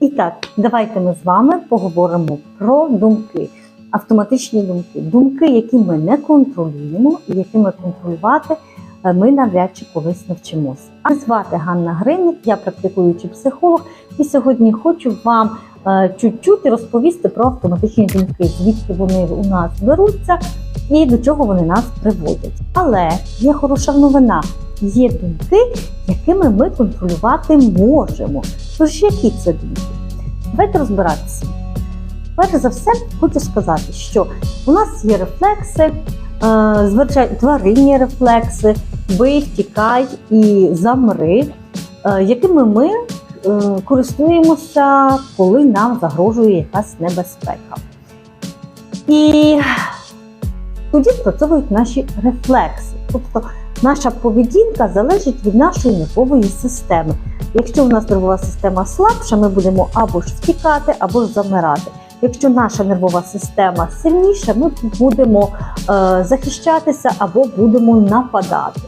І так, давайте ми з вами поговоримо про думки, автоматичні думки, думки, які ми не контролюємо, і якими контролювати е, ми навряд чи колись навчимося. А звати Ганна Гриник, я практикуючий психолог, і сьогодні хочу вам е, чуть-чуть розповісти про автоматичні думки, звідки вони у нас беруться і до чого вони нас приводять. Але є хороша новина. Є думки, якими ми контролювати можемо. Тож які це думки? Давайте розбиратися. Перш за все, хочу сказати, що у нас є рефлекси, е, звичайно, тваринні рефлекси, бий, втікай і замри, е, якими ми е, користуємося, коли нам загрожує якась небезпека. І тоді спрацьовують наші рефлекси. Тобто наша поведінка залежить від нашої нервової системи. Якщо у нас нервова система слабша, ми будемо або ж втікати, або ж замирати. Якщо наша нервова система сильніша, ми будемо е, захищатися або будемо нападати.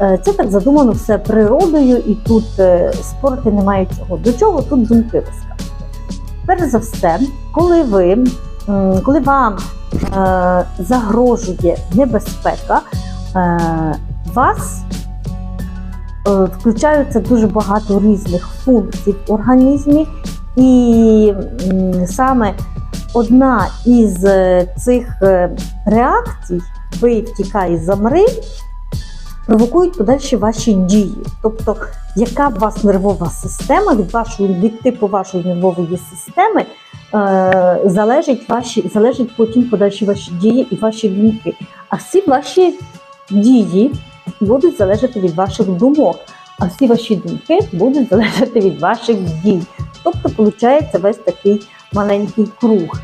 Е, це так задумано все природою, і тут е, спорти немає чого. До чого тут думки вискакують? Перш за все, коли ви, м, коли вам е, загрожує небезпека, е, вас е, включаються дуже багато різних функцій в організмі, і саме одна із е, цих е, реакцій бий, втікай, замри, провокують подальші ваші дії. Тобто, яка у вас нервова система від вашої від типу вашої нервової системи е, залежить ваші залежить потім подальші ваші дії і ваші думки. А всі ваші дії будуть залежати від ваших думок, а всі ваші думки будуть залежати від ваших дій. Тобто, виходить весь такий маленький круг.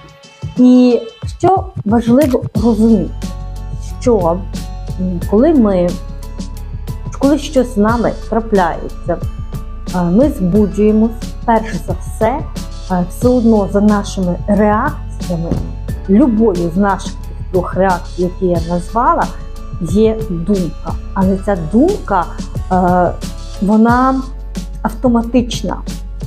І що важливо розуміти, що коли ми, коли щось з нами трапляється, ми збуджуємось, перш за все, все одно за нашими реакціями, любою з наших трьох реакцій, які я назвала, є думка. Але ця думка, е, вона автоматична,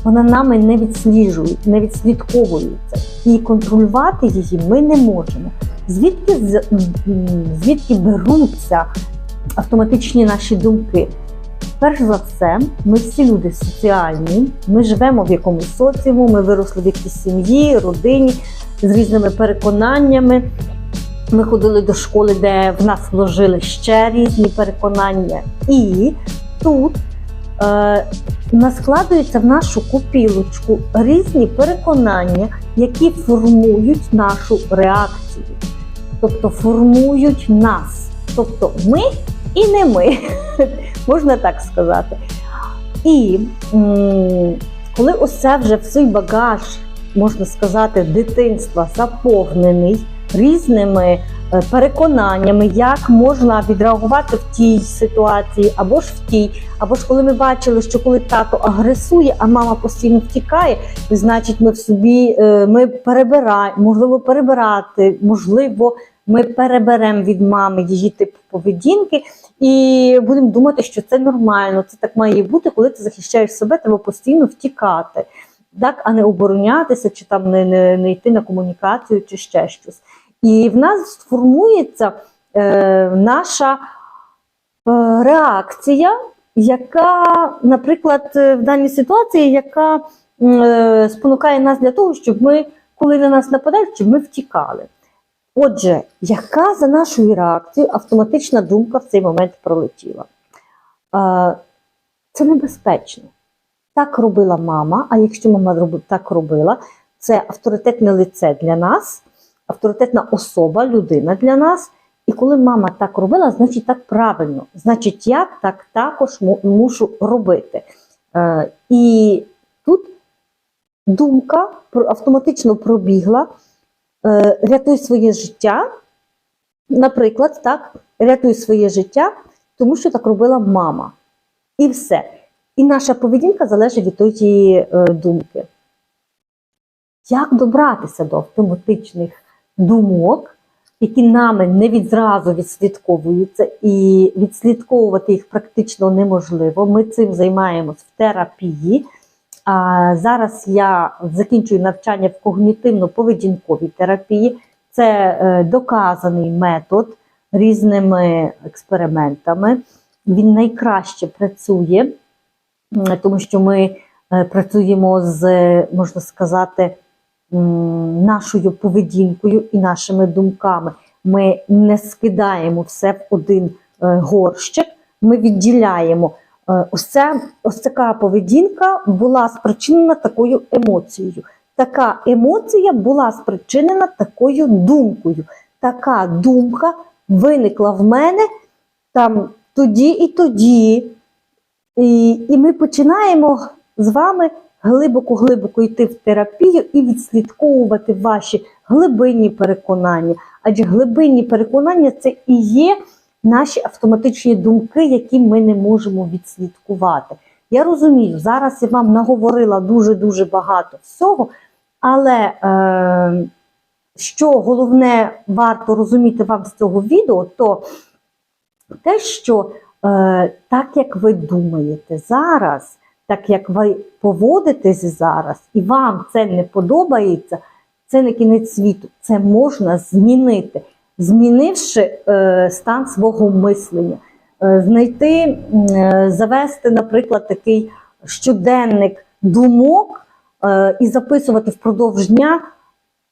вона нами не відсліджує, не відслідковується. І контролювати її ми не можемо. Звідки, звідки беруться автоматичні наші думки? Перш за все, ми всі люди соціальні, ми живемо в якомусь соціуму, ми виросли в якійсь сім'ї, родині з різними переконаннями. Ми ходили до школи, де в нас вложили ще різні переконання. І тут е, наскладуються в нашу копілочку різні переконання, які формують нашу реакцію, тобто формують нас. Тобто ми і не ми, можна так сказати. І коли усе вже в свій багаж, можна сказати, дитинства заповнений різними е, переконаннями, як можна відреагувати в тій ситуації, або ж в тій, або ж коли ми бачили, що коли тато агресує, а мама постійно втікає, значить, ми в собі е, ми перебираємо, можливо, перебирати, можливо, ми переберемо від мами її тип поведінки. І будемо думати, що це нормально, це так має бути, коли ти захищаєш себе, треба постійно втікати, так, а не оборонятися, чи там не, не, не йти на комунікацію, чи ще щось. І в нас сформується е, наша е, реакція, яка, наприклад, е, в даній ситуації, яка е, спонукає нас для того, щоб ми, коли на нас нападають, щоб ми втікали. Отже, яка за нашою реакцією автоматична думка в цей момент пролетіла? Е, Це небезпечно. Так робила мама, а якщо мама так робила, це авторитетне лице для нас, авторитетна особа, людина для нас. І коли мама так робила, значить так правильно. Значить, я так також мушу робити. Е, І тут думка автоматично пробігла, е, рятуй своє життя. Наприклад, так, рятуй своє життя, тому що так робила мама. І все. І наша поведінка залежить від тої е, думки. Як добратися до автоматичних думок, які нами не відразу відслідковуються, і відслідковувати їх практично неможливо. Ми цим займаємось в терапії, А зараз я закінчую навчання в когнітивно-поведінковій терапії. Це е, доказаний метод різними експериментами. Він найкраще працює, тому що ми е, працюємо з, можна сказати, нашою поведінкою і нашими думками. Ми не скидаємо все в один е, горщик, ми відділяємо. Е, Ось, ось така поведінка була спричинена такою емоцією. Така емоція була спричинена такою думкою. Така думка виникла в мене там тоді і тоді. І, і ми починаємо з вами глибоко-глибоко йти в терапію і відслідковувати ваші глибинні переконання. Адже глибинні переконання це і є наші автоматичні думки, які ми не можемо відслідкувати. Я розумію, зараз я вам наговорила дуже-дуже багато всього, але е, що головне варто розуміти вам з цього відео, то те, що так як ви думаєте зараз, так як ви поводитесь зараз, і вам це не подобається, це не кінець світу. Це можна змінити, змінивши е, стан свого мислення, Е, знайти, е, завести, наприклад, такий щоденник думок е, і записувати впродовж дня,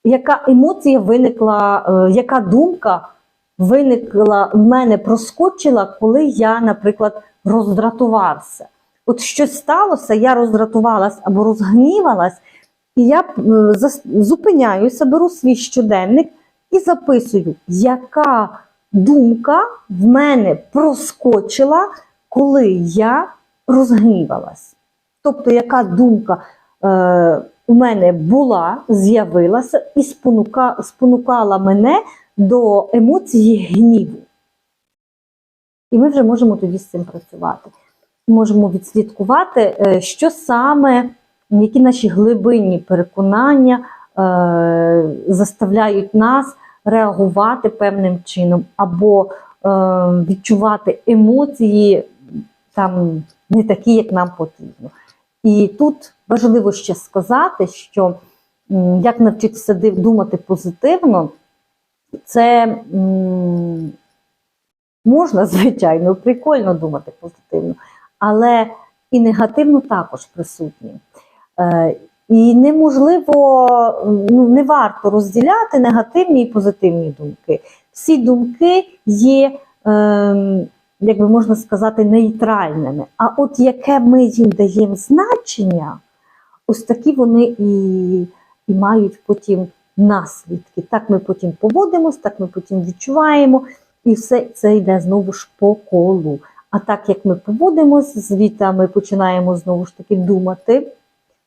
яка емоція виникла, е, яка думка виникла в мене, проскочила, коли я, наприклад, роздратувався. От щось сталося, я роздратувалась або розгнівалась, і я е, зупиняюся, беру свій щоденник і записую, яка думка в мене проскочила, коли я розгнівалась. Тобто, яка думка е, у мене була, з'явилася і спонука, спонукала мене до емоції гніву. І ми вже можемо тоді з цим працювати. Можемо відслідкувати, е, що саме, які наші глибинні переконання е, заставляють нас реагувати певним чином, або е, відчувати емоції там не такі, як нам потрібно. І тут важливо ще сказати, що як навчитися думати позитивно, це можна, звичайно, прикольно думати позитивно, але і негативно також присутні. Е, і неможливо, ну, не варто розділяти негативні і позитивні думки. Всі думки є, ем, як би можна сказати, нейтральними. А от яке ми їм даємо значення, ось такі вони і, і мають потім наслідки. Так ми потім поводимось, так ми потім відчуваємо, і все це йде знову ж по колу. А так як ми поводимось, звідти ми починаємо знову ж таки думати.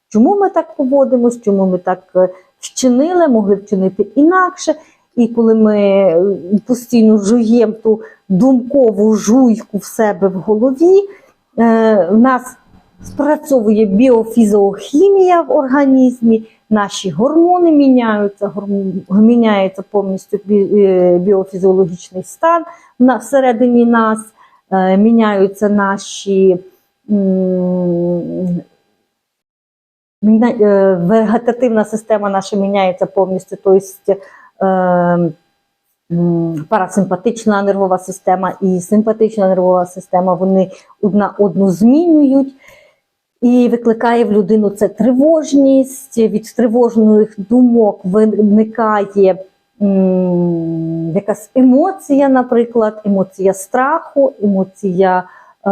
Чому ми так поводимось, чому ми так е, вчинили, могли вчинити інакше. І коли ми е, постійно жуємо ту думкову жуйку в себе в голові, е, в нас спрацьовує біофізіохімія в організмі, наші гормони міняються, гормон, міняється повністю е, біофізіологічний стан всередині нас, е, міняються наші е, вегетативна система наша міняється повністю, тобто парасимпатична нервова система і симпатична нервова система, вони одна одну змінюють. І викликає в людину це тривожність. Від тривожних думок виникає м, якась емоція, наприклад, емоція страху, емоція е,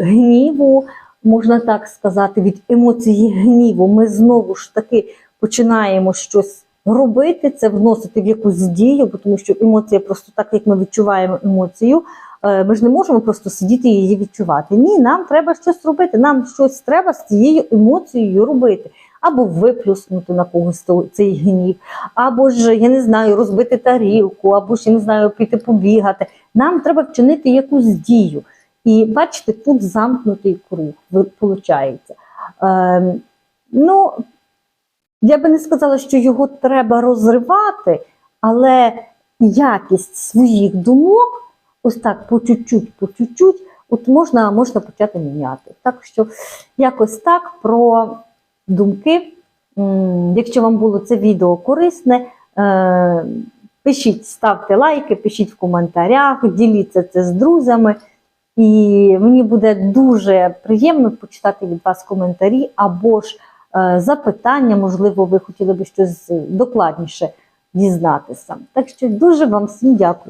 гніву можна так сказати, від емоції гніву, ми знову ж таки починаємо щось робити, це вносити в якусь дію, тому що емоція просто так, як ми відчуваємо емоцію, ми ж не можемо просто сидіти і її відчувати. Ні, нам треба щось робити, нам щось треба з цією емоцією робити. Або виплюснути на когось цей гнів, або ж, я не знаю, розбити тарілку, або ж я не знаю, піти побігати. Нам треба вчинити якусь дію. І бачите, тут замкнутий круг виходить. Е, ну, я би не сказала, що його треба розривати, але якість своїх думок, ось так по чуть-чуть, по чуть-чуть, от можна, можна почати міняти. Так що якось так про думки. Якщо вам було це відео корисне, е, пишіть, ставте лайки, пишіть в коментарях, діліться це з друзями. І мені буде дуже приємно почитати від вас коментарі або ж е, запитання, можливо, ви хотіли би щось докладніше дізнатися. Так що дуже вам всім дякую.